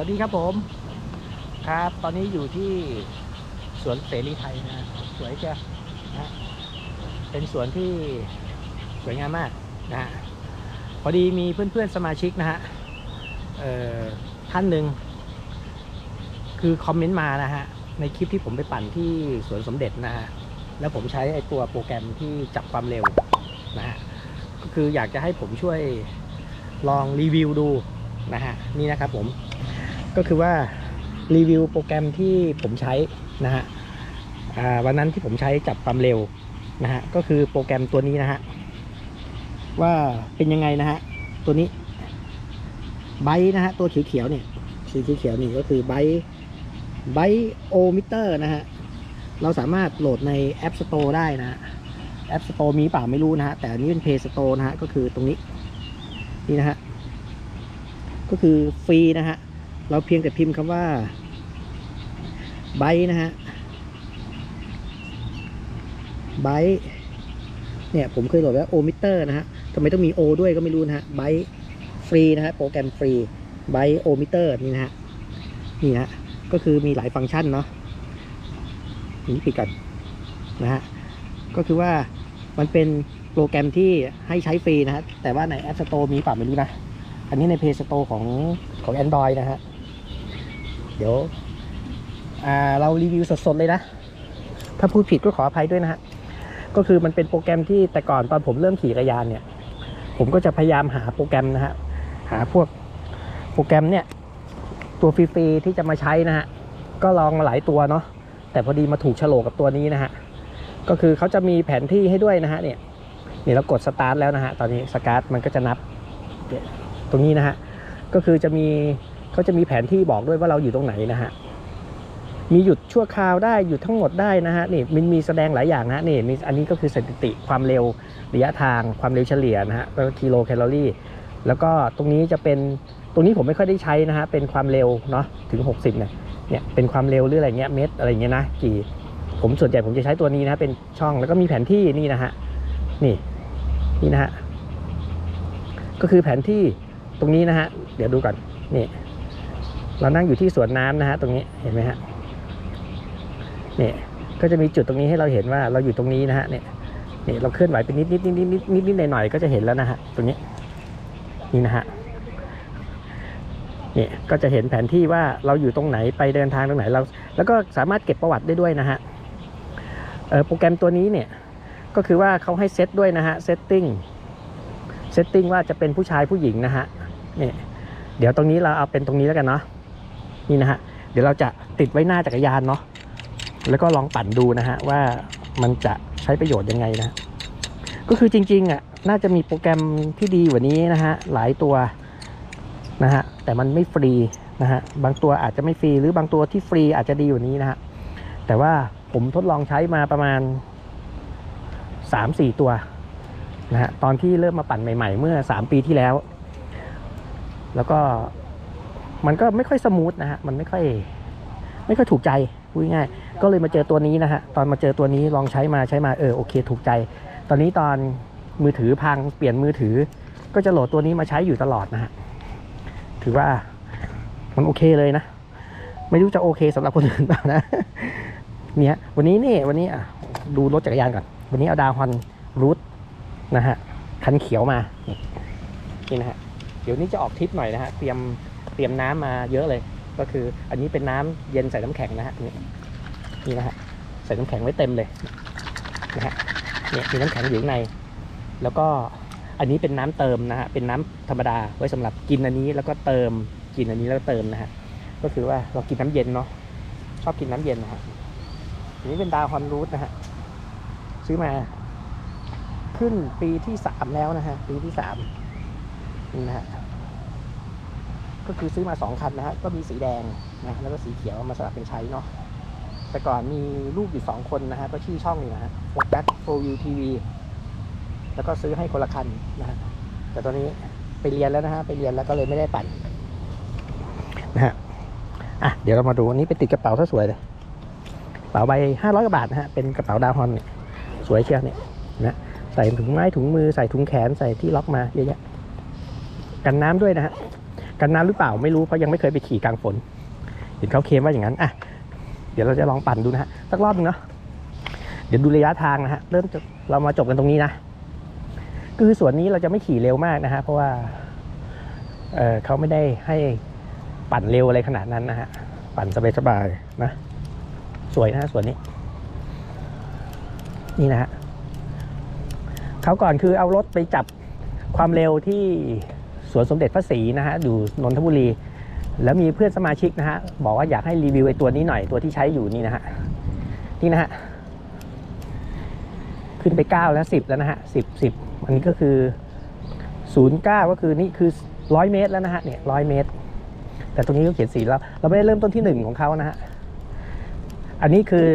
สวัสดีครับผม ครับ ตอนนี้อยู่ที่สวนเสรีไทยนะ สวยเชียวนะเป็นสวนที่สวยงามมากนะฮะพอดีมีเพื่อนๆสมาชิกนะฮะท่านหนึ่งคือคอมเมนต์มานะฮะ ในคลิปที่ผมไปปั่นที่สวนสมเด็จนะฮะ แล้วผมใช้ไอ้ตัวโปรแกรมที่จับความเร็วนะฮะ ก็คืออยากจะให้ผมช่วยลองรีวิวดูนะฮะ นี่นะครับผม ก็คือว่ารีวิวโปรแกรมที่ผมใช้นะฮะวันนั้นที่ผมใช้จับความเร็วนะฮะก็คือโปรแกรมตัวนี้นะฮะว่าเป็นยังไงนะฮะตัวนี้ไบนะฮะตัวเขียวๆเนี่ยสีเขียวๆนี่ก็คือไบไบโอมิเตอร์นะฮะเราสามารถโหลดใน App Store ได้นะฮะ App Store มีเปล่าไม่รู้นะฮะ แต่อันนี้เป็น Play Store นะฮะ ก็คือตรงนี้ นี่นะฮะ ก็คือฟรีนะฮะ เราเพียงแต่พิมพ์คำว่าไบนะฮะไบเนี่ยผมเคยโหลดแล้วโอมิเตอร์นะฮะทำไมต้องมีโอด้วยก็ไม่รู้นะฮะไบฟรีนะฮะโปรแกรมฟรีไบโอมิเตอร์นี่นะฮะนี่ฮะก็คือมีหลายฟังก์ชันเนาะนี่ปิดกันนะฮะก็คือว่ามันเป็นโปรแกรมที่ให้ใช้ฟรีนะฮะแต่ว่าใน App Store มีป่าไม่รู้นะ อันนี้ใน Play Store ของของ Android นะฮะ เดี๋ยวเรารีวิวสดๆเลยนะ ถ้าพูดผิดก็ขออภัยด้วยนะฮะ ก็คือมันเป็นโปรแกรมที่แต่ก่อนตอนผมเริ่มขี่จักรยานเนี่ย ผมก็จะพยายามหาโปรแกรมนะฮะ หาพวกโปรแกรมเนี่ย ตัวฟรีๆที่จะมาใช้นะฮะ ก็ลองมาหลายตัวเนาะ แต่พอดีมาถูกโฉลกกับตัวนี้นะฮะ ก็คือเขาจะมีแผนที่ให้ด้วยนะฮะเนี่ยนี่เรากดสตาร์ทแล้วนะฮะ ตอนนี้สตาร์ทมันก็จะนับ ตรงนี้นะฮะ ก็คือจะมี เขาจะมีแผนที่บอกด้วยว่าเราอยู่ตรงไหนนะฮะมีหยุดชั่วคราวได้หยุดทั้งหมดได้นะฮะนี่มันมีแสดงหลายอย่างนะนี่มีอันนี้ก็คือสถิติความเร็วระยะทางความเร็วเฉลี่ยนะฮะแล้วก็กิโลแคลอรี่แล้วก็ตรงนี้จะเป็นตรงนี้ผมไม่ค่อยได้ใช้นะฮะเป็นความเร็วเนาะถึง 60เนี่ยเนี่ยเป็นความเร็วหรืออะไรเงี้ยเมตรอะไรเงี้ยนะกี่ผมส่วนใหญ่ผมจะใช้ตัวนี้นะเป็นช่องแล้วก็มีแผนที่นี่นะฮะนี่นี่นะฮะก็คือแผนที่ตรงนี้นะฮะเดี๋ยวดูก่อนนี่ เรานั่งอยู่ที่สวนน้ำนะฮะตรงนี้เห็นไหมฮะนี่ก็จะมีจุดตรงนี้ให้เราเห็นว่าเราอยู่ตรงนี้นะฮะเนี่ยนี่เราเคลื่อนไหวไปนิดนิดนิดนิดนิดนิดนิดหน่อยหน่อยๆก็จะเห็นแล้วนะฮะตรงนี้นี่นะฮะนี่ก็จะเห็นแผนที่ว่าเราอยู่ตรงไหนไปเดินทางตรงไหนเรา แล้วก็สามารถเก็บประวัติได้ด้วยนะฮะโปรแกรมตัวนี้เนี่ยก็คือว่าเขาให้เซตด้วยนะฮะเซตติ้งเซตติ้งว่าจะเป็นผู้ชายผู้หญิงนะฮะนี่เดี๋ยวตรงนี้เราเอาเป็นตรงนี้แล้วกันเนาะ นี่นะฮะ เดี๋ยวเราจะติดไว้หน้าจักรยานเนาะ แล้วก็ลองปั่นดูนะฮะว่ามันจะใช้ประโยชน์ยังไงนะ ก็คือจริงๆอะน่าจะมีโปรแกรมที่ดีกว่านี้นะฮะหลายตัวนะฮะแต่มันไม่ฟรีนะฮะบางตัวอาจจะไม่ฟรีหรือบางตัวที่ฟรีอาจจะดีกว่านี้นะฮะแต่ว่าผมทดลองใช้มาประมาณ 3-4 ตัวนะฮะตอนที่เริ่มมาปั่นใหม่ ๆ เมื่อ 3 ปีที่แล้ว แล้วก็ มันก็ไม่ค่อยสมูทนะฮะ มันไม่ค่อย ไม่ค่อยถูกใจพูดง่ายก็เลยมาเจอตัวนี้นะฮะ ตอนมาเจอตัวนี้ลองใช้มาใช้มาเออโอเค ถูกใจ ตอนนี้ตอนมือถือพังเปลี่ยนมือถือ ก็จะโหลดตัวนี้มาใช้อยู่ตลอดนะฮะ ถือว่ามันโอเคเลยนะ ไม่รู้จะโอเคสำหรับคนอื่นเปล่านะ เนี่ยวันนี้นี่วันนี้อะดูรถจักรยานก่อน วันนี้เอาดาวฮอนรูทนะฮะคันเขียวมา นี่นะฮะ เดี๋ยวนี้จะออกทริปหน่อยนะฮะ เตรียม รียมน้ำมาเยอะเลย ก็คืออันนี้เป็นน้ำเย็นใส่น้ำแข็งนะฮะนี่นี่นะฮะใส่น้ำแข็งไว้เต็มเลยนะฮะเนี่ยมีน้ำแข็งอยู่ใน แล้วก็อันนี้เป็นน้ำเติมนะฮะเป็นน้ำธรรมดาไว้สำหรับกินอันนี้แล้วก็เติมกินอันนี้แล้วเติมนะฮะก็คือว่าเรากินน้ำเย็นเนาะชอบกินน้ำเย็นนะฮะอันนี้เป็นดาวฮอนรูทนะฮะซื้อมา ขึ้นปีที่สามแล้วนะฮะปีที่สามนี่นะฮะ ก็คือซื้อมาสองคันนะฮะก็มีสีแดงนะแล้วก็สีเขียวมาสลับเป็นใช้เนาะแต่ก่อนมีลูกอยู่สองคนนะฮะก็ชื่อช่องนี่นะฮะโฟกัสโฟวิวทีวีแล้วก็ซื้อให้คนละคันนะฮะแต่ตอนนี้ไปเรียนแล้วนะฮะไปเรียนแล้วก็เลยไม่ได้ปั่นนะฮะอะเดี๋ยวเรามาดูอันนี้ไปติดกระเป๋าซะสวยเลยกระเป๋าใบห้าร้อยกว่าบาทนะฮะเป็นกระเป๋าดาวฮอนเนี่ยสวยเชียวเนี่ยนะใส่ถุงไม้ถุงมือใส่ถุงแขนใส่ที่ล็อกมาเยอะแยะกันน้ำด้วยนะฮะ กันน้ำหรือเปล่าไม่รู้เพราะยังไม่เคยไปขี่กลางฝนเห็นเขาเคลมว่าอย่างนั้นอะเดี๋ยวเราจะลองปั่นดูนะฮะสักรอบนึงเนาะเดี๋ยวดูระยะทางนะฮะเริ่มจะเรามาจบกันตรงนี้นะคือส่วนนี้เราจะไม่ขี่เร็วมากนะฮะเพราะว่าเออเขาไม่ได้ให้ปั่นเร็วอะไรขนาดนั้นนะฮะปั่นสบายๆนะสวยนะส่วนนี้ นี่นะฮะเขาก่อนคือเอารถไปจับความเร็วที่ สวนสมเด็จพระศรีนะฮะอยู่นนทบุรี แล้วมีเพื่อนสมาชิกนะฮะบอกว่าอยากให้รีวิวไอ้ตัวนี้หน่อยตัวที่ใช้อยู่นี่นะฮะนี่นะฮะขึ้นไป9แล้ว10 แล้วนะฮะ10 10อันนี้ก็คือ 09 ก็คือนี่คือ 100 เมตรแล้วนะฮะเนี่ย100เมตร แต่ตรงนี้ก็เขียนสีแล้ว เราไม่ได้เริ่มต้นที่ 1 ของเขานะฮะอันนี้คือ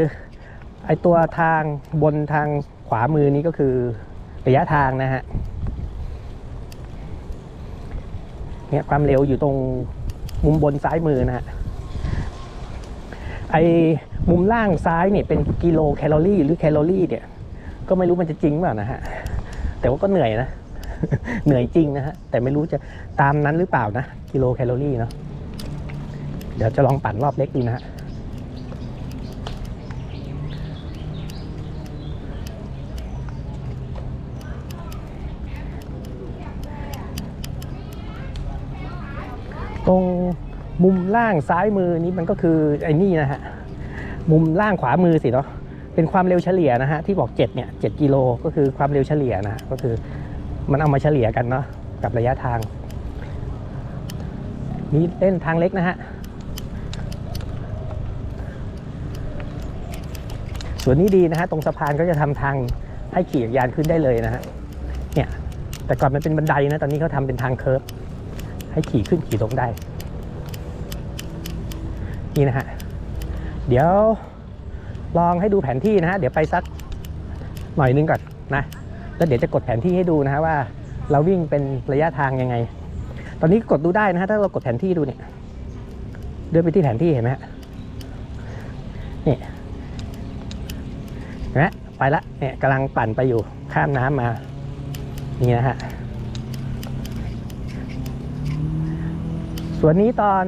ไอตัวทางบนทางขวามือนี้ก็คือระยะทางนะฮะ เนี่ยความเร็วอยู่ตรงมุมบนซ้ายมือนะฮะไอมุมล่างซ้ายเนี่ยเป็นกิโลแคลอรี่หรือแคลอรี่เนี่ย ก็ไม่รู้มันจะจริงเปล่านะฮะ แต่ว่าก็เหนื่อยนะ เหนื่อยจริงนะฮะ แต่ไม่รู้จะตามนั้นหรือเปล่านะ กิโลแคลอรี่เนาะเดี๋ยวจะลองปั่นรอบเล็กดูนะฮะ ตรงมุมล่างซ้ายมือนี้มันก็คือไอ้นี่นะฮะ มุมล่างขวามือสิเนาะ เป็นความเร็วเฉลี่ยนะฮะที่บอก7เนี่ย7กิโลก็คือความเร็วเฉลี่ยนะก็คือมันเอามาเฉลี่ยกันเนาะกับระยะทางนี่เล่นทางเล็กนะฮะ ส่วนนี้ดีนะฮะตรงสะพานก็จะทำทางให้ขี่จักรยานขึ้นได้เลยนะฮะ เนี่ยแต่ก่อนมันเป็นบันไดนะตอนนี้เขาทำเป็นทางเคิร์ฟ ให้ขี่ขึ้นขี่ลงได้ นี่นะฮะ เดี๋ยวลองให้ดูแผนที่นะฮะ เดี๋ยวไปสักหน่อยนึงก่อนนะ แล้วเดี๋ยวจะกดแผนที่ให้ดูนะฮะว่าเราวิ่งเป็นระยะทางยังไง ตอนนี้กดดูได้นะฮะ ถ้าเรากดแผนที่ดูเนี่ย เดินไปที่แผนที่เห็นไหมฮะ นี่เห็นไหมไปละ เนี่ยกำลังปั่นไปอยู่ข้ามน้ำมา นี่นะฮะ วนนี้ตอน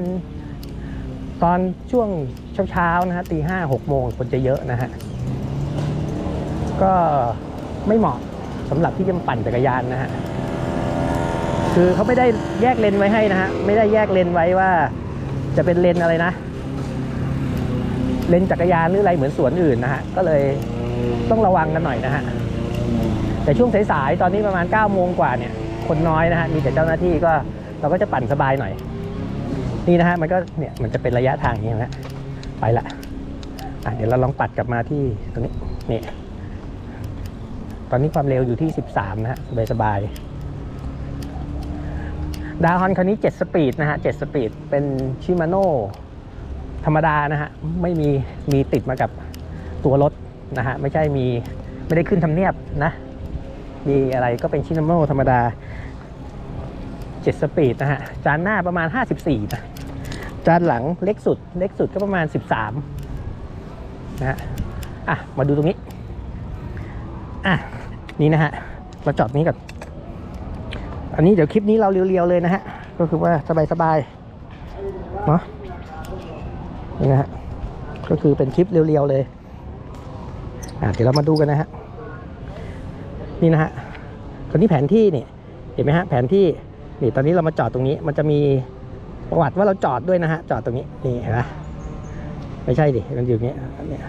ตอนช่วงเช้าๆนะฮะตีห้าหกโมงคนจะเยอะนะฮะ ก็ไม่เหมาะสำหรับที่จะปั่นจักรยานนะฮะ คือเขาไม่ได้แยกเลนไว้ให้นะฮะ ไม่ได้แยกเลนไว้ว่าจะเป็นเลนอะไรนะ เลนจักรยานหรืออะไรเหมือนสวนอื่นนะฮะ ก็เลยต้องระวังกันหน่อยนะฮะ แต่ช่วงสายๆตอนนี้ประมาณ9ก้าโมงกว่าเนี่ย คนน้อยนะฮะ มีแต่เจ้าหน้าที่ก็เราก็จะปั่นสบายหน่อย นี่นะฮะมันก็เนี่ยมันจะเป็นระยะทางอย่างนี้นะไปละอะเดี๋ยวเราลองปัดกลับมาที่ตรงนี้นี่ตอนนี้ความเร็วอยู่ที่ 13 นะฮะสบายสบายๆดาฮอนคันนี้ 7 สปีดนะฮะ 7 สปีด เป็นชิมาโน่ธรรมดานะฮะ ไม่มี มีติดมากับตัวรถนะฮะ ไม่ใช่มี ไม่ได้ขึ้นทำเนียบนะ มีอะไรก็เป็นชิมาโน่ธรรมดา 7 สปีดนะฮะ จานหน้าประมาณ 54นะ จานหลังเล็กสุด เล็กสุดก็ประมาณ 13นะฮะอะ มาดูตรงนี้ อะ นี่นะฮะ เราจอดนี้ก่อน อันนี้เดี๋ยวคลิปนี้เราเรียวๆเลยนะฮะ ก็คือว่าสบายๆเนาะนี่นะฮะ ก็คือเป็นคลิปเรียวๆเลย อะ เดี๋ยวเรามาดูกันนะฮะ นี่นะฮะคนนี้แผนที่นี่ เห็นไหมฮะ แผนที่ นี่ ตอนนี้เรามาจอดตรงนี้ มันจะมี ประวัติว่าเราจอดด้วยนะฮะ จอดตรงนี้ นี่เห็นไหมไม่ใช่ดิ มันอยู่อย่างนี้เนี่ย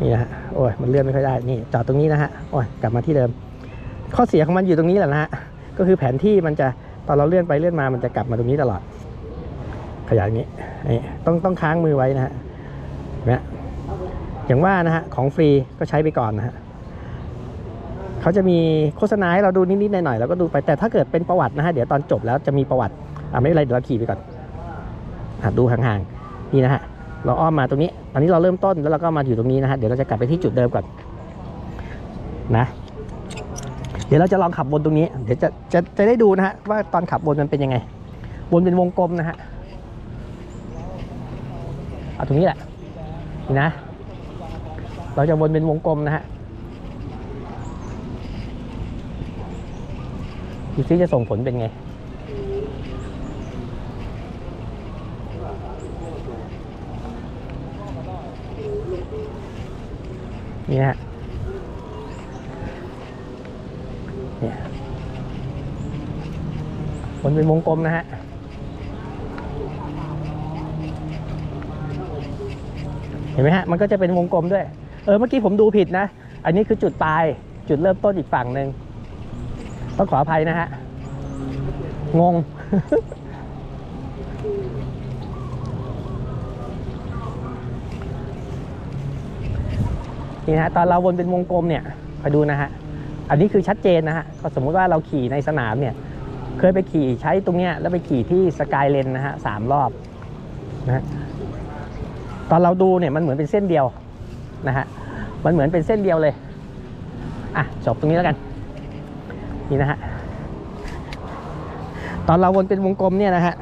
นี่นะฮะ โอ้ย มันเลื่อนไม่ค่อยได้ นี่ จอดตรงนี้นะฮะ โอ้ย กลับมาที่เดิม ข้อเสียของมันอยู่ตรงนี้แหละนะฮะ ก็คือแผนที่มันจะ ตอนเราเลื่อนไปเลื่อนมา มันจะกลับมาตรงนี้ตลอด ขยายอย่างนี้ นี่ ต้องต้องค้างมือไว้นะฮะเนไหมอย่างว่านะฮะ ของฟรีก็ใช้ไปก่อนนะฮะเขาจะมีโฆษณาให้เราดูนิดๆหน่อยๆแล้วก็ดูไป แต่ถ้าเกิดเป็นประวัตินะฮะ เดี๋ยวตอนจบแล้วจะมีประวัติ อ่าไม่เป็นไรเดี๋ยวเราขี่ไปก่อนอะดูห่างๆนี่นะฮะเราอ้อมมาตรงนี้ ตอนนี้เราเริ่มต้นแล้วเราก็มาอยู่ตรงนี้นะฮะเดี๋ยวเราจะกลับไปที่จุดเดิมก่อนนะ เดี๋ยวเราจะลองขับบนตรงนี้ เดี๋ยวจะจะจะได้ดูนะฮะว่าตอนขับบนมันเป็นยังไง วนเป็นวงกลมนะฮะเอาตรงนี้แหละนี่นะ เราจะวนเป็นวงกลมนะฮะดูซิจะส่งผลเป็นไง นี่ฮะเนี่ยวนเป็นวงกลมนะฮะเห็นไหมฮะมันก็จะเป็นวงกลมด้วย เออเมื่อกี้ผมดูผิดนะ อันนี้คือจุดปลายจุดเริ่มต้นอีกฝั่งหนึ่งต้องขออภัยนะฮะ งง นี่นะฮะตอนเราวนเป็นวงกลมเนี่ยคอยดูนะฮะอันนี้คือชัดเจนนะฮะก็สมมุติว่าเราขี่ในสนามเนี่ยเคยไปขี่ใช้ตรงเนี้ยแล้วไปขี่ที่สกายเลนนะฮะสามรอบนะฮะตอนเราดูเนี่ยมันเหมือนเป็นเส้นเดียวนะฮะมันเหมือนเป็นเส้นเดียวเลยอะจบตรงนี้แล้วกันนี่นะฮะตอนเราวนเป็นวงกลมเนี่ยนะฮะ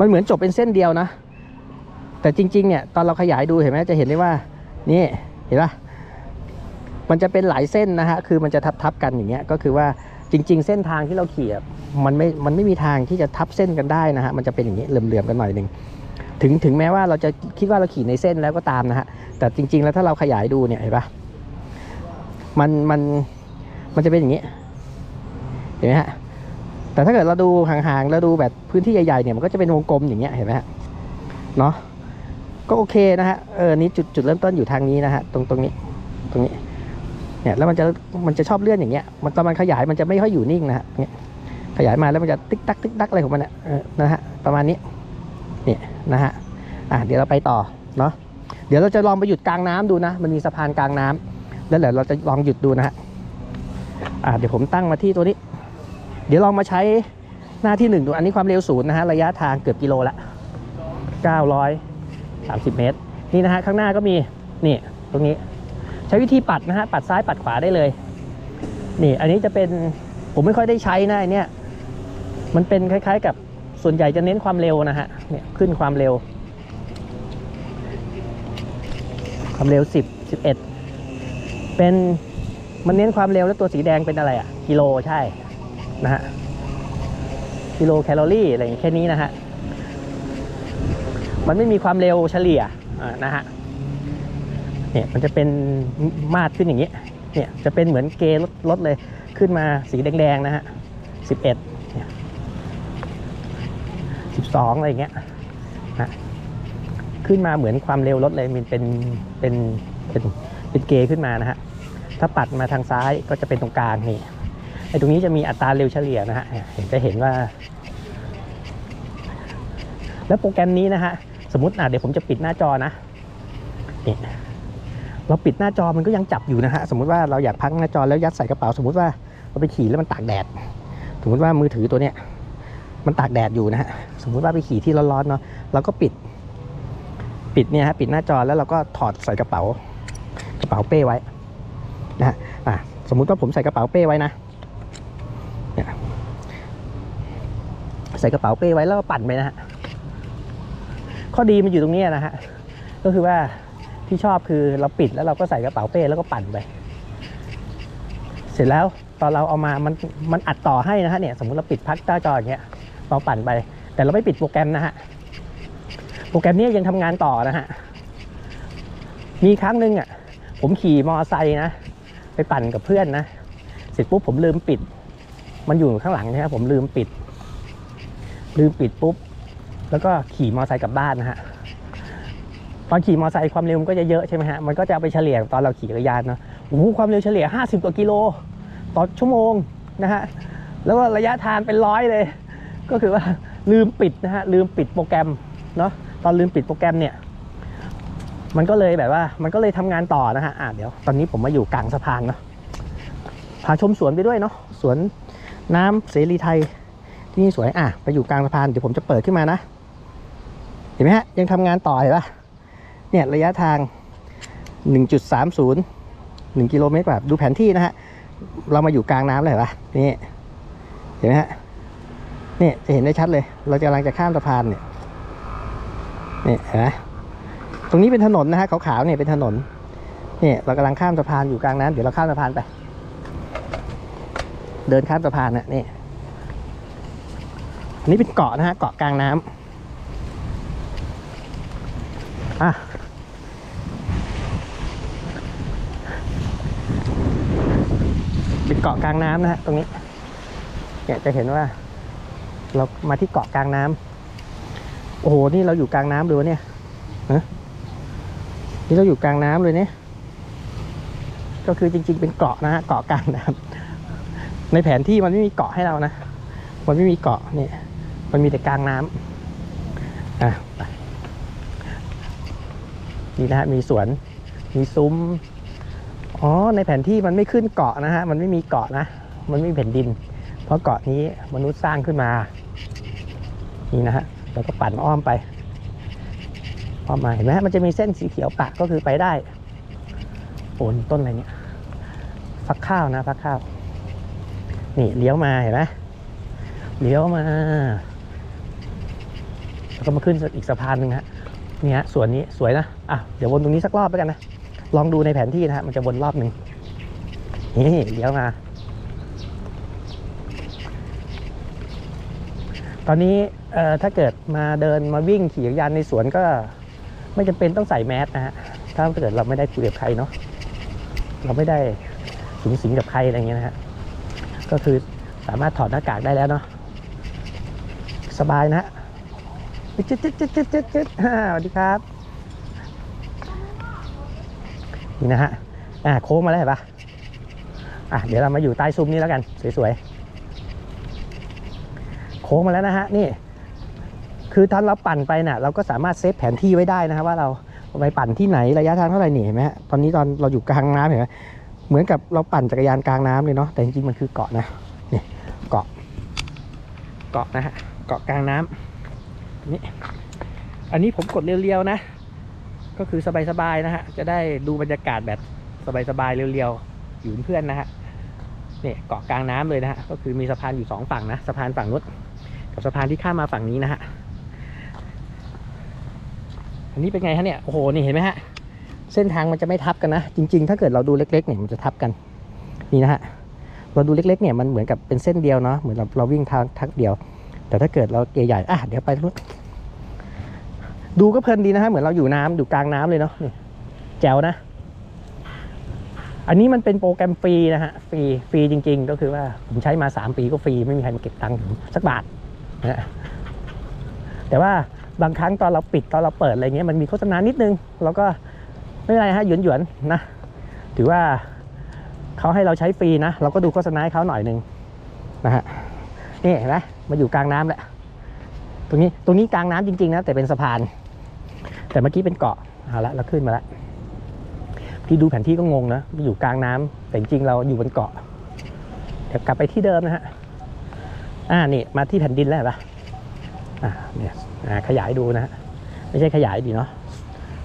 มันเหมือนจบเป็นเส้นเดียวนะแต่จริงๆเนี่ยตอนเราขยายดูเห็นไหมจะเห็นได้ว่า นี่เห็นปะมันจะเป็นหลายเส้นนะฮะ คือมันจะทับทับกันอย่างเงี้ย ก็คือว่าจริง ๆ เส้นทางที่เราขี่มันไม่ มันไม่มีทางที่จะทับเส้นกันได้นะฮะ มันจะเป็นอย่างนี้เหลื่อมๆกันหน่อยหนึ่งถึงถึงแม้ว่าเราจะคิดว่าเราขี่ในเส้นแล้วก็ตามนะฮะ แต่จริง ๆ แล้วถ้าเราขยายดูเนี่ยเห็นปะมันมันมันจะเป็นอย่างนี้เห็นไหมฮะ แต่ถ้าเกิดเราดูห่างๆแล้วดูแบบพื้นที่ใหญ่ๆเนี่ยมันก็จะเป็นวงกลมอย่างเงี้ยเห็นไหมฮะ เนาะ ก็โอเคนะฮะเออนี่จุดจุดเริ่มต้นอยู่ทางนี้นะฮะตรงตรงนี้ตรงนี้เนี่ยแล้วมันจะมันจะชอบเลื่อนอย่างเงี้ยมันตอนมันขยายมันจะไม่ค่อยอยู่นิ่งนะฮะเนี่ยขยายมาแล้วมันจะติ๊กตักติ๊กตักอะไรของมันอะเออนะฮะประมาณนี้เนี่ยนะฮะอะเดี๋ยวเราไปต่อเนาะเดี๋ยวเราจะลองไปหยุดกลางน้ำดูนะ มันมีสะพานกลางน้ำแล้วเดี๋ยวเราจะลองหยุดดูนะฮะอะเดี๋ยวผมตั้งมาที่ตัวนี้ เดี๋ยวลองมาใช้หน้าที่หนึ่งดูอันนี้ความเร็วศูนย์นะฮะระยะทางเกือบกิโลละ 30 เมตร นี่นะฮะข้างหน้าก็มีนี่ตรงนี้ ใช้วิธีปัดนะฮะปัดซ้ายปัดขวาได้เลย นี่อันนี้จะเป็นผมไม่ค่อยได้ใช้นะไอเนี่ยมันเป็นคล้าย ๆ กับส่วนใหญ่จะเน้นความเร็วนะฮะเนี่ยขึ้นความเร็ว ความเร็ว 10 11 เป็นมันเน้นความเร็วแล้วตัวสีแดงเป็นอะไรอะกิโลใช่นะฮะกิโลแคลอรี่อะไรอย่างนี้แค่นี้นะฮะ มันไม่มีความเร็วเฉลี่ยนะฮะเนี่ยมันจะเป็นมาดขึ้นอย่างนี้เนี่ยจะเป็นเหมือนเกรถรถเลยขึ้นมาสีแดงๆนะฮะ11เนี่ย12อะไรอย่างเงี้ยนะขึ้นมาเหมือนความเร็วรถเลยมันเป็นเป็นเป็นเป็นเกย์ขึ้นมานะฮะถ้าปัดมาทางซ้ายก็จะเป็นตรงกลางนี่ไอ้ตรงนี้จะมีอัตราเร็วเฉลี่ยนะฮะเห็นจะเห็นว่า แล้วโปรแกรมนี้นะฮะ สมมติอะเดี๋ยวผมจะปิดหน้าจอนะนี่เราปิดหน้าจอมันก็ยังจับอยู่นะฮะสมมุติว่าเราอยากพักหน้าจอแล้วยัดใส่กระเป๋า สมมติว่าเราไปขี่แล้วมันตากแดด สมมติว่ามือถือตัวเนี้ยมันตากแดดอยู่นะฮะสมมุติว่าไปขี่ที่ร้อนๆเนาะเราก็ปิด ปิดเนี่ยฮะปิดหน้าจอแล้วเราก็ถอดใส่กระเป๋า กระเป๋าเป้ไว้นะฮะอะสมมุติว่าผมใส่กระเป๋าเป้ไว้นะใส่กระเป๋าเป้ไว้แล้วก็ปั่นไปนะฮะ ข้อดีมันอยู่ตรงนี้นะฮะ ก็คือว่าที่ชอบคือเราปิดแล้วเราก็ใส่กระเป๋าเป้แล้วก็ปั่นไป เสร็จแล้วตอนเราเอามามันมันอัดต่อให้นะฮะเนี่ยสมมติเราปิดพักหน้าจออย่างเงี้ยเราปั่นไป แต่เราไม่ปิดโปรแกรมนะฮะโปรแกรมนี้ยังทำงานต่อนะฮะมีครั้งหนึ่งอะผมขี่มอไซค์นะไปปั่นกับเพื่อนนะเสร็จปุ๊บผมลืมปิด มันอยู่ข้างหลังนะครับผมลืมปิด ลืมปิดปุ๊บ แล้วก็ขี่มอไซค์กลับบ้านนะฮะตอนขี่มอไซค์ความเร็วมันก็จะเยอะใช่ไหมฮะมันก็จะเอาไปเฉลี่ยตอนเราขี่จักรยานเนาะโอ้โหความเร็วเฉลี่ย 50 กว่ากิโลต่อชั่วโมงนะฮะแล้วก็ระยะทางเป็นร้อยเลย ก็คือว่าลืมปิดนะฮะลืมปิดโปรแกรมเนาะตอนลืมปิดโปรแกรมเนี่ยมันก็เลยแบบว่า มันก็เลยทำงานต่อนะฮะอะเดี๋ยวตอนนี้ผมมาอยู่กลางสะพานเนาะพาชมสวนไปด้วยเนาะสวนน้ำเสรีไทยที่นี่สวยอะไปอยู่กลางสะพานเดี๋ยวผมจะเปิดขึ้นมานะ เห็นไหมฮะยังทำงานต่อเห็นปะเนี่ยระยะทาง 1.30 1กิโลเมตรแบบดูแผนที่นะฮะเรามาอยู่กลางน้ำเลยเห็นปะนี่เห็นไหมฮะนี่จะเห็นได้ชัดเลย เรากำลังจะข้ามสะพานเนี่ยนี่เห็นไหมตรงนี้เป็นถนนนะฮะขาวๆเนี่ยเป็นถนนเนี่ยเรากำลังข้ามสะพานอยู่กลางน้ำเดี๋ยวเราข้ามสะพานไป เดินข้ามสะพานน่ะนี่อันนี้เป็นเกาะนะฮะเกาะกลางน้ำ่ะเป็นเกาะกลางน้ำนะฮะตรงนี้เนี่ยจะเห็นว่า เรามาที่เกาะกลางน้ำโอ้โหนี่เราอยู่กลางน้ำเลยวะเนี่ยนะนี่เราอยู่กลางน้ำเลยเนี่ยก็คือจริง ๆ เป็นเกาะนะฮะเกาะกลางน้ำในแผนที่มันไม่มีเกาะให้เรานะมันไม่มีเกาะเนี่ยมันมีแต่กลางน้ำอะ นี่นะฮะมีสวนมีซุ้มอ๋อในแผนที่มันไม่ขึ้นเกาะนะฮะมันไม่มีเกาะนะ มันไม่มีแผ่นดิน เพราะเกาะนี้มนุษย์สร้างขึ้นมา นี่นะฮะแล้วก็ปั่นอ้อมไปอ้อมมาเห็นไหมฮะมันจะมีเส้นสีเขียวปะก็คือไปได้โอนต้นอะไรเนี่ยฟักข้าวนะฟักข้าว นี่เลี้ยวมาเห็นไหมเลี้ยวมาแล้วก็มาขึ้นอีกสะพานหนึ่งฮะ นี่ฮะสวนนี้สวยนะอะเดี๋ยววนตรงนี้สักรอบแล้วกันนะลองดูในแผนที่นะฮะมันจะวนรอบหนึ่งนี่เลี้ยวมาตอนนี้เอ่อถ้าเกิดมาเดินมาวิ่งขี่จักรยานในสวนก็ ไม่จำเป็นต้องใส่แมสนะฮะถ้าเกิดเราไม่ได้คุยกับใครเนาะเราไม่ได้สูงสิงกับใครอะไรเงี้ยนะฮะก็คือสามารถถอดหน้ากากได้แล้วเนาะสบายนะฮะ จึ๊ดจึ๊ดจึ๊ดจึ๊ดจ๊ดจ๊ดอ่าสวัสดีครับ นี่นะฮะ อ่าโค้งมาแล้วเห็นปะอะเดี๋ยวเรามาอยู่ใต้ซุ้มนี้แล้วกัน สวยๆ โค้งมาแล้วนะฮะ นี่ คือตอนเราปั่นไปน่ะ เราก็สามารถเซฟแผนที่ไว้ได้นะฮะว่าเราไปปั่นที่ไหนระยะทางเท่าไหร่นี่เห็นไหมฮะ ตอนนี้ตอนเราอยู่กลางน้ำเห็นไหมเหมือนกับเราปั่นจักรยานกลางน้ำเลยเนาะ แต่จริงๆมันคือเกาะนะ นี่เกาะ เกาะนะฮะ เกาะกลางน้ำ นี่อันนี้ผมกดเรียวๆนะ ก็คือสบายๆนะฮะ จะได้ดูบรรยากาศแบบสบายๆเรียวๆอยู่เป็นเพื่อนนะฮะเนี่ยเกาะกลางน้ำเลยนะฮะ ก็คือมีสะพานอยู่สองฝั่งนะ สะพานฝั่งนู้นกับสะพานที่ข้ามมาฝั่งนี้นะฮะ อันนี้เป็นไงฮะเนี่ย โอ้โห นี่เห็นไหมฮะ เส้นทางมันจะไม่ทับกันนะ จริง ๆ ถ้าเกิดเราดูเล็กๆเนี่ยมันจะทับกัน นี่นะฮะ เราดูเล็กๆเนี่ยมันเหมือนกับเป็นเส้นเดียวเนาะ เหมือนเราเราวิ่งทางทักเดียว แต่ถ้าเกิดเราเกใหญ่อะเดี๋ยวไปทางนู้นดูก็เพลินดีนะฮะเหมือนเราอยู่น้ำอยู่กลางน้ำเลยเนาะนี่แจ๋วนะ อันนี้มันเป็นโปรแกรมฟรีนะฮะฟรีฟรีจริง ๆ ก็คือว่าผมใช้มา 3 ปีก็ฟรีไม่มีใครมาเก็บตังค์ผมสักบาทนะฮะแต่ว่าบางครั้งตอนเราปิดตอนเราเปิดอะไรเงี้ยมันมีโฆษณานิดนึงเราก็ไม่เป็นไรฮะหยวนหยวนนะ ถือว่าเขาให้เราใช้ฟรีนะ เราก็ดูโฆษณาให้เขาหน่อยหนึงนะฮะนี่เห็นไหม มาอยู่กลางน้ำแหละตรงนี้ตรงนี้กลางน้ำจริงๆนะแต่เป็นสะพาน แต่เมื่อกี้เป็นเกาะเอาละเราขึ้นมาแล้วพี่ดูแผนที่ก็งงนะอยู่กลางน้ำแต่จริงๆเราอยู่บนเกาะเดี๋ยวกลับไปที่เดิมนะฮะอ่านี่มาที่แผ่นดินแล้วเห็นปะอ่าเนี่ยอ่าขยายดูนะฮะไม่ใช่ขยายดีเนาะ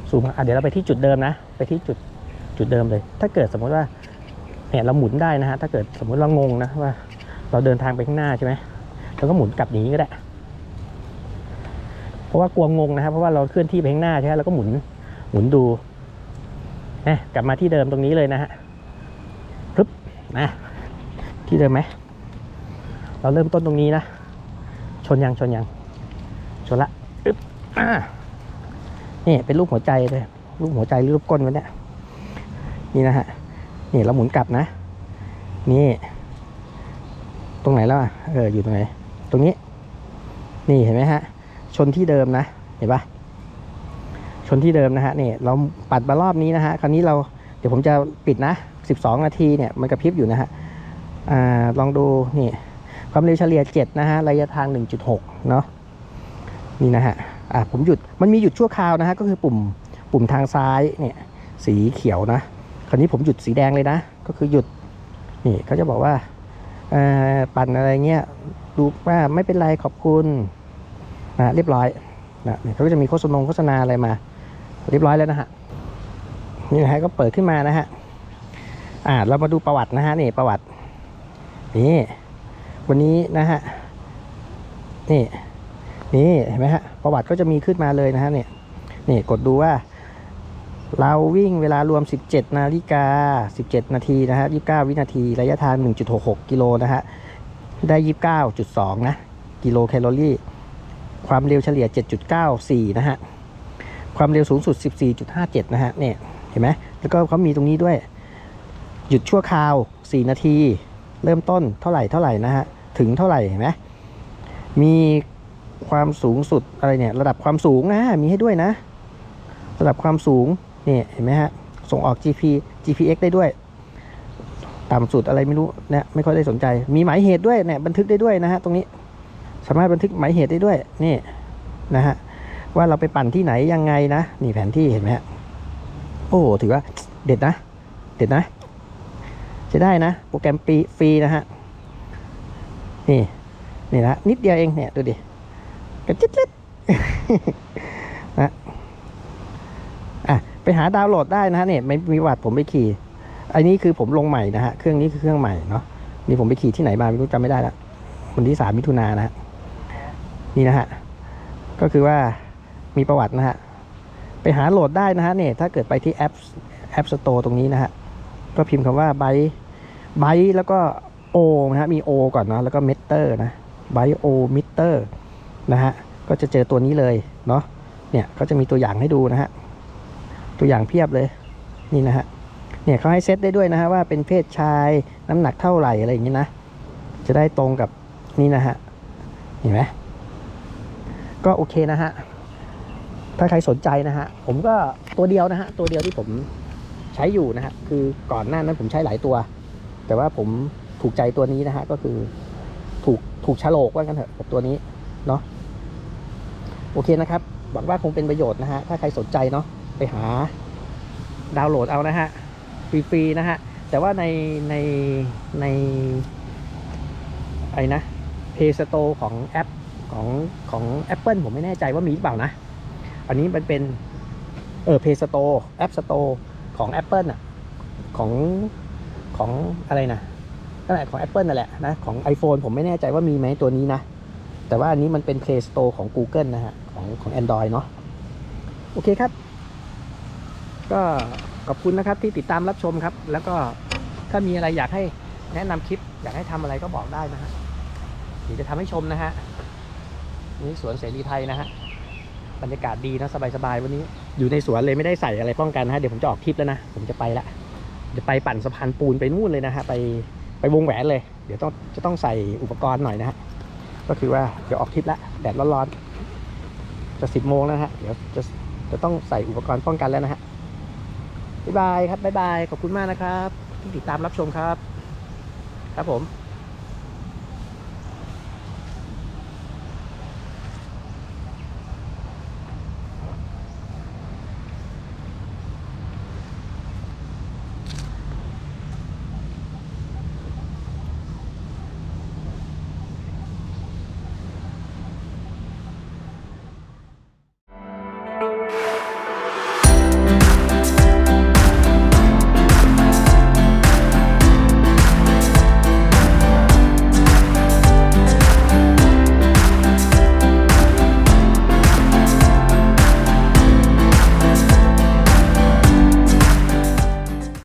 ซูมอะเดี๋ยวเราไปที่จุดเดิมนะ ไปที่จุดจุดเดิมเลย ถ้าเกิดสมมติว่าเนี่ยเราหมุนได้นะฮะถ้าเกิดสมมติเรางงนะว่า เราเดินทางไปข้างหน้าใช่ไหม เราก็หมุนกลับอย่างนี้ก็ได้ เพราะว่ากลัวงงนะครับ เพราะว่าเราเคลื่อนที่ไปข้างหน้าใช่ไหมเราก็หมุนหมุนดูนะกลับมาที่เดิมตรงนี้เลยนะฮะปึ๊บนะที่เดิมไหมเราเริ่มต้นตรงนี้นะ ชนยังชนยัง ชนละอึ๊บอ่านี่เป็นรูปหัวใจเลยรูปหัวใจหรือรูปก้นวะเนี่ยนี่นะฮะนี่เราหมุนกลับนะ นี่ ตรงไหนแล้วอะเอออยู่ตรงไหน ตรงนี้ นี่เห็นไหมฮะ ชนที่เดิมนะ เห็นปะชนที่เดิมนะฮะนี่เราปัดมารอบนี้นะฮะ คราวนี้เราเดี๋ยวผมจะปิดนะ 12 นาทีเนี่ยมันกระพริบอยู่นะฮะอ่าลองดูนี่ความเร็วเฉลี่ย 7 นะฮะ ระยะทาง 1.6 เนาะนี่นะฮะอ่าผมหยุดมันมีหยุดชั่วคราวนะฮะ ก็คือปุ่มปุ่มทางซ้ายเนี่ยสีเขียวนะ คราวนี้ผมหยุดสีแดงเลยนะ ก็คือหยุดนี่เขาจะบอกว่าปั่นอะไรเงี้ย ดูว่าไม่เป็นไรขอบคุณนะเรียบร้อยนะเขาก็จะมีโฆษณาโฆษณาอะไรมา เรียบร้อยแล้วนะฮะนี่นะฮะก็เปิดขึ้นมานะฮะอ่าเรามาดูประวัตินะฮะนี่ประวัตินี่วันนี้นะฮะนี่นี่เห็นไหมฮะประวัติก็จะมีขึ้นมาเลยนะฮะเนี่ยนี่กดดูว่า เราวิ่งเวลารวม 17 นาฬิกา 17 นาทีนะฮะ29 วินาที ระยะทาง 1.66 กิโลนะฮะ ได้ 29.2 นะ กิโลแคลอรี่ ความเร็วเฉลี่ย 7.94 นะฮะ ความเร็วสูงสุด 14.57 นะฮะ เนี่ย เห็นไหม แล้วก็เขามีตรงนี้ด้วย หยุดชั่วคราว 4 นาที เริ่มต้นเท่าไหร่เท่าไหร่นะฮะ ถึงเท่าไหร่ เห็นไหม มีความสูงสุดอะไรเนี่ย ระดับความสูงนะ มีให้ด้วยนะ ระดับความสูง เนี่ย เห็นไหมฮะ ส่งออก GP GPX ได้ด้วย ต่ำสุดอะไรไม่รู้เนี่ยไม่ค่อยได้สนใจ มีหมายเหตุด้วยเนี่ยบันทึกได้ด้วยนะฮะตรงนี้ สามารถบันทึกหมายเหตุได้ด้วยนี่นะฮะว่าเราไปปั่นที่ไหนยังไงนะนี่แผนที่เห็นไหมฮะโอ้โหถือว่าเด็ดนะ เด็ดนะใช้ได้นะ โปรแกรมฟรีฟรีนะฮะนี่นี่นะนิดเดียวเองเนี่ยดูดิกระจิ๊ดเล็ดนะอะไปหาดาวน์โหลดได้นะฮะเนี่ยไม่มีวัดผมไปขี่ ไอันนี้คือผมลงใหม่นะฮะ เครื่องนี้คือเครื่องใหม่เนาะ นี่ผมไปขี่ที่ไหนมาไม่รู้จำไม่ได้ละวันที่สามมิถุนายนนะฮะ นี่นะฮะ ก็คือว่ามีประวัตินะฮะ ไปหาโหลดได้นะฮะเนี่ยถ้าเกิดไปที่แอปแอปสโตร์ตรงนี้นะฮะ ก็พิมพ์คำว่าไบไบแล้วก็โอนะฮะ มีโอก่อนเนาะ แล้วก็เมเตอร์นะไบโอมิเตอร์นะฮะ ก็จะเจอตัวนี้เลยเนาะ เนี่ยก็จะมีตัวอย่างให้ดูนะฮะ ตัวอย่างเพียบเลย นี่นะฮะ เนี่ยเขาให้เซตได้ด้วยนะฮะว่าเป็นเพศชายน้ำหนักเท่าไหร่อะไรอย่างนี้นะ จะได้ตรงกับนี่นะฮะเห็นไหมก็โอเคนะฮะถ้าใครสนใจนะฮะผมก็ตัวเดียวนะฮะตัวเดียวที่ผมใช้อยู่นะฮะคือก่อนหน้านั้นผมใช้หลายตัว แต่ว่าผมถูกใจตัวนี้นะฮะก็คือถูกถูกฉลกว่ากันเถอะกับตัวนี้เนาะโอเคนะครับหวังว่าคงเป็นประโยชน์นะฮะถ้าใครสนใจเนาะไปหาดาวน์โหลดเอานะฮะ ฟรีๆนะฮะ แต่ว่าในในในไอ้นะ Play Store ของแอปของของ Apple ผมไม่แน่ใจว่ามีหรือเปล่านะ อันนี้มันเป็นเออ Play Store App Store ของ Apple อะของของอะไรนะนั่นแหละของ Apple นั่นแหละนะของ iPhone ผมไม่แน่ใจว่ามีไหมตัวนี้นะ แต่ว่าอันนี้มันเป็น Play Store ของ Google นะฮะ ของของ Android เนาะโอเคครับ ก็ ขอบคุณนะครับที่ติดตามรับชมครับ แล้วก็ถ้ามีอะไรอยากให้แนะนำคลิป อยากให้ทำอะไรก็บอกได้นะฮะเดี๋ยวจะทำให้ชมนะฮะนี่สวนเสรีไทยนะฮะบรรยากาศดีนะสบายๆวันนี้ อยู่ในสวนเลยไม่ได้ใส่อะไรป้องกันนะฮะเดี๋ยวผมจะออกทริปแล้วนะผมจะไปละจะไปปั่นสะพานปูนไปนู่นเลยนะฮะไปไปวงแหวนเลย เดี๋ยวต้องจะต้องใส่อุปกรณ์หน่อยนะฮะก็คือว่าเดี๋ยวออกทริปละแดดร้อนๆจะสิบโมงแล้วนะฮะเดี๋ยวจะจะต้องใส่อุปกรณ์ป้องกันแล้วนะฮะ บ๊ายบายครับบ๊ายบายขอบคุณมากนะครับ ที่ติดตามรับชมครับ ครับผม